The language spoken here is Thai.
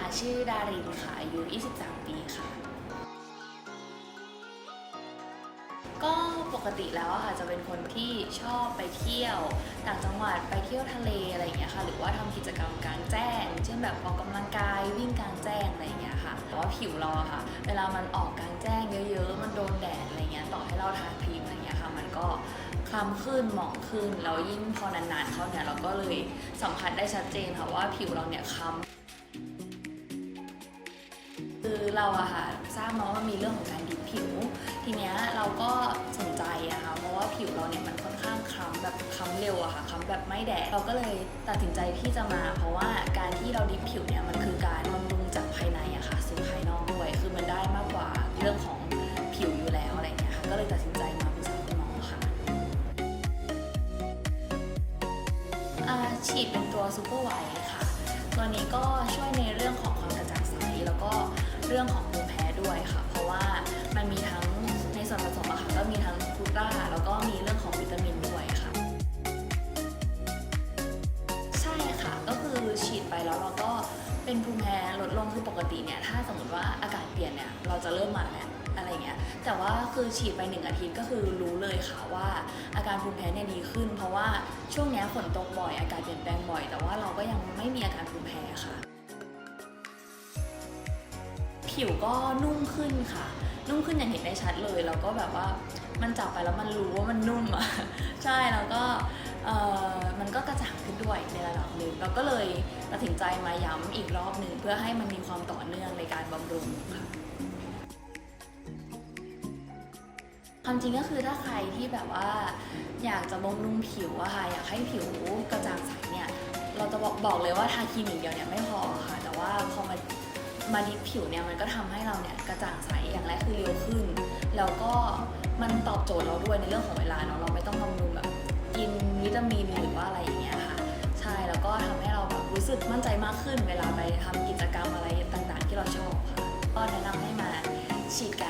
่ะชื่อดารินค่ะ อายุ 23 ปีค่ะ ก็ปกติแล้วอะค่ะ จะเป็นคนที่ชอบไปเที่ยวต่างจังหวัด ไปเที่ยวทะเลอะไรอย่างเงี้ยค่ะ หรือว่าทำกิจกรรมกลางแจ้ง เช่นแบบออกกำลังกาย วิ่งกลางแจ้งอะไรอย่างเงี้ยค่ะ แต่ว่าผิวเราอะค่ะ เวลามันออกกลางแจ้งเยอะๆ มันโดนแดดอะไรเงี้ย ต่อให้เราทาครีมอะไรเงี้ยค่ะ มันก็คล้ำขึ้นหมองขึ้นแล้วยิ่งพอนานๆเข้าเนี่ยเราก็เลยสัมผัสได้ชัดเจนค่ะว่าผิวเราเนี่ยคล้ำ คือเราอะค่ะทราบมาว่ามีเรื่องของการดิบผิว ทีเนี้ยเราก็สนใจอะค่ะเพราะว่าผิวเราเนี่ยมันค่อนข้างคล้ำแบบคล้ำเร็วอะค่ะคล้ำแบบไม่แดดเราก็เลยตัดสินใจที่จะมา เพราะว่าการที่เราดิบผิวเนี่ยมันคือการบำรุงจากภายในอะค่ะสู่ภายนอกด้วยคือมันได้มากกว่าเรื่องของผิวอยู่แล้วอะไรเงี้ยค่ะก็เลยตัดสินใจมาปรึกษาคุณหมอค่ะฉีดเป็นตัวซูเปอร์ไวท์ค่ะตัวนี้ก็ช่วยในเรื่อง เรื่องของภูมิแพ้ด้วยค่ะ เพราะว่ามันมีทั้งในส่วนผสมอะค่ะก็มีทั้งกูต้าแล้วก็มีเรื่องของวิตามินด้วยค่ะ ใช่ค่ะก็คือฉีดไปแล้วเราก็เป็นภูมิแพ้ลดลงคือปกติเนี่ยถ้าสมมติว่าอากาศเปลี่ยนเนี่ยเราจะเริ่มมาแล้วอะไรเงี้ยแต่ว่าคือฉีดไปหนึ่งอาทิตย์ก็คือรู้เลยค่ะว่าอาการภูมิแพ้เนี่ยดีขึ้น เพราะว่าช่วงเนี้ยฝนตกบ่อยอากาศเปลี่ยนแปลงบ่อย แต่ว่าเราก็ยังไม่มีอาการภูมิแพ้ค่ะ ผิวก็นุ่มขึ้นค่ะ นุ่มขึ้นอย่างเห็นได้ชัดเลย แล้วก็แบบว่ามันจับไปแล้วมันรู้ว่ามันนุ่มอะ ใช่ แล้วก็เออมันก็กระจ่างขึ้นด้วยในระดับหนึ่งเราก็เลยตัดสินใจมาย้ำอีกรอบหนึ่งเพื่อให้มันมีความต่อเนื่องในการบำรุงค่ะความจริงก็คือถ้าใครที่แบบว่าอยากจะบำรุงผิวอะค่ะอยากให้ผิวกระจ่างใสเนี่ย เราจะบอกบอกเลยว่าทาครีมอย่างเดียวเนี่ยไม่พอค่ะ แต่ว่าพอ มาดิฟผิวเนี่ยมันก็ทำให้เราเนี่ยกระจ่างใสอย่างแรกคือเร็วขึ้น แล้วก็มันตอบโจทย์เราด้วยในเรื่องของเวลาเนาะเราไม่ต้องบำรุงแบบกินวิตามินหรือว่าอะไรอย่างเงี้ยค่ะใช่แล้วก็ทำให้เราแบบรู้สึกมั่นใจมากขึ้น เวลาไปทำกิจกรรมอะไรต่างๆ ที่เราชอบค่ะก็แนะนำให้มาฉีดกัน